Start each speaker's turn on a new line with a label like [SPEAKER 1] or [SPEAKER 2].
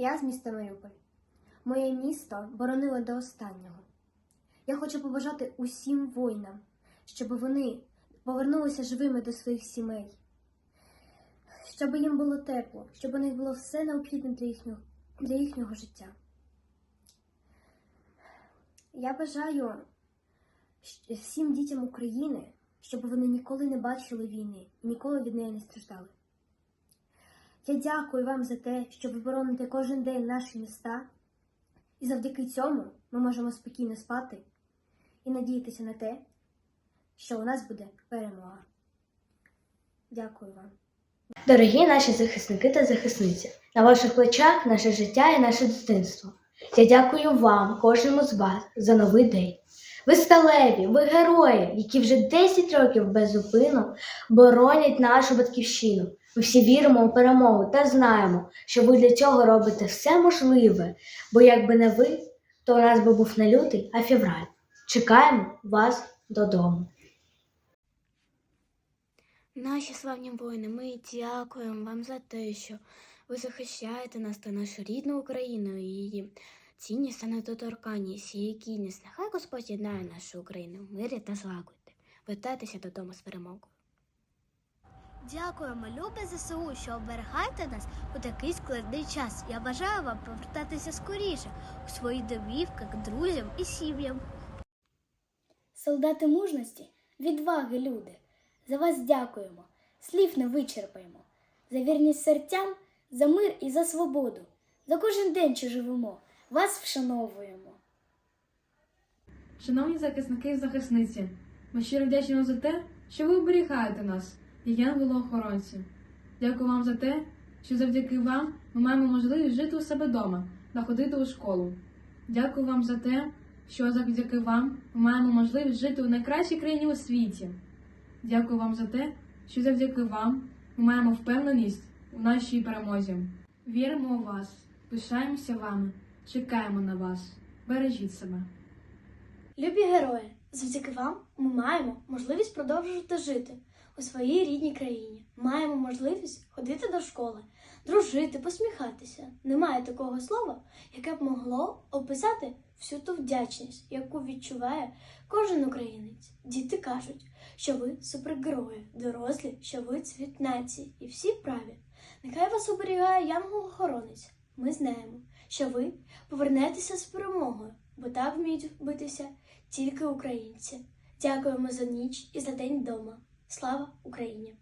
[SPEAKER 1] Я з міста Маріуполь. Моє місто боронило до останнього. Я хочу побажати усім воїнам, щоб вони повернулися живими до своїх сімей, щоб їм було тепло, щоб у них було все необхідне для їхнього, для їхнього життя. Я бажаю всім дітям України, щоб вони ніколи не бачили війни ніколи від неї не страждали. Я дякую вам за те, що ви бороните кожен день наші міста, і завдяки цьому ми можемо спокійно спати і надіятися на те, що у нас буде перемога. Дякую вам.
[SPEAKER 2] Дорогі наші захисники та захисниці, на ваших плечах наше життя і наше дитинство. Я дякую вам, кожному з вас, за новий день. Ви сталеві, ви герої, які вже 10 років без зупину боронять нашу батьківщину. Ми всі віримо у перемогу та знаємо, що ви для цього робите все можливе, бо якби не ви, то у нас би був не лютий, а февраль. Чекаємо вас додому.
[SPEAKER 3] Наші славні воїни, ми дякуємо вам за те, що ви захищаєте нас та нашу рідну Україну і її цінність та недоторканність, її кінність. Нехай Господь єднає нашу Україну в мирі та злагоді. Вертайтеся додому з перемогою.
[SPEAKER 4] Дякуємо, любе ЗСУ, що оберігаєте нас у такий складний час. Я бажаю вам повертатися скоріше у свої домівки, к друзям і сім'ям.
[SPEAKER 5] Солдати мужності, відваги, люди. За вас дякуємо, слів не вичерпаємо. За вірність серцям, за мир і за свободу. За кожен день, що живемо, вас вшановуємо.
[SPEAKER 6] Шановні захисники і захисниці, ми щиро вдячні вам за те, що ви оберігаєте нас, як янголи-охоронці. Дякую вам за те, що завдяки вам ми маємо можливість жити у себе вдома та ходити у школу. Дякую вам за те, що завдяки вам ми маємо можливість жити у найкращій країні у світі. Дякую вам за те, що завдяки вам ми маємо впевненість у нашій перемозі. Віримо у вас, пишаємося вами, чекаємо на вас. Бережіть себе.
[SPEAKER 5] Любі герої, завдяки вам ми маємо можливість продовжувати жити у своїй рідній країні. Маємо можливість ходити до школи, дружити, посміхатися. Немає такого слова, яке б могло описати всю ту вдячність, яку відчуває кожен українець. Діти кажуть, що ви супергерої, дорослі, що ви цвіт нації і всі праві. Нехай вас оберігає янгол-охоронець. Ми знаємо, що ви повернетеся з перемогою, бо так вміють битися тільки українці. Дякуємо за ніч і за день вдома. Слава Україні!